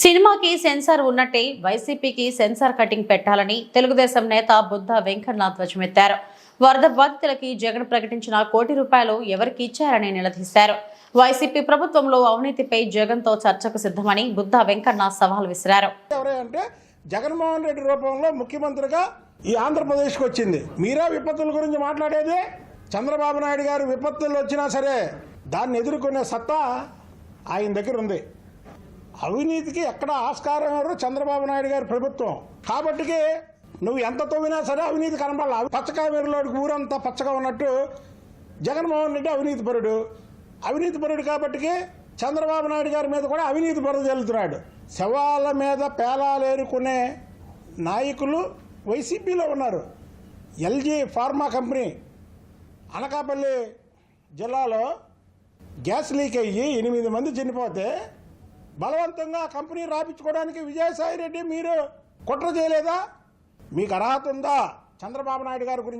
సినిమాకి సెన్సార్ ఉన్నట్టే వైసీపీకి సెన్సార్ కటింగ్ పెట్టాలని తెలుగుదేశం నేత బుద్ధ వెంకన్ననాథ్ ధ్వజమెత్తారు. వరద బాధితులకి జగన్ ప్రకటించిన కోటి రూపాయలు ఎవరికి ఇచ్చారని నిలదీశారు. వైసీపీ ప్రభుత్వంలో అవినీతిపై జగన్తో చర్చకు సిద్ధమని బుద్ధ వెంకన్న సవాల్ విసిరారు. ఎవరంటే జగన్మోహన్ రెడ్డి రూపంలో ముఖ్యమంత్రిగా ఈ ఆంధ్రప్రదేశ్కి వచ్చింది. మీరే విపత్తుల గురించి మాట్లాడేది? చంద్రబాబు నాయుడు గారు విపత్తులు వచ్చినా సరే దాన్ని ఎదుర్కొనే సత్తా ఆయన దగ్గర ఉంది. అవినీతికి ఎక్కడ ఆస్కారం ఎవరు? చంద్రబాబు నాయుడు గారి ప్రభుత్వం. కాబట్టికి నువ్వు ఎంత తవ్వినా సరే అవినీతి కనబడాల పచ్చగా మెరుగులోకి ఊరంతా పచ్చగా ఉన్నట్టు జగన్మోహన్ రెడ్డి అవినీతి పరుడు. అవినీతి పరుడు కాబట్టికి చంద్రబాబు నాయుడు గారి మీద కూడా అవినీతి పరుడు చెల్లుతున్నాడు శవాల మీద పేలాలేరుకునే నాయకులు వైసీపీలో ఉన్నారు. ఎల్జీ ఫార్మా కంపెనీ అనకాపల్లి జిల్లాలో గ్యాస్ లీక్ అయ్యి ఎనిమిది మంది చనిపోతే బలవంతంగా కంపెనీ రాపించుకోవడానికి విజయసాయి రెడ్డి మీరు కుట్ర చేయలేదా? మీకు అర్హత ఉందా? చంద్రబాబు నాయుడు గారి గురించి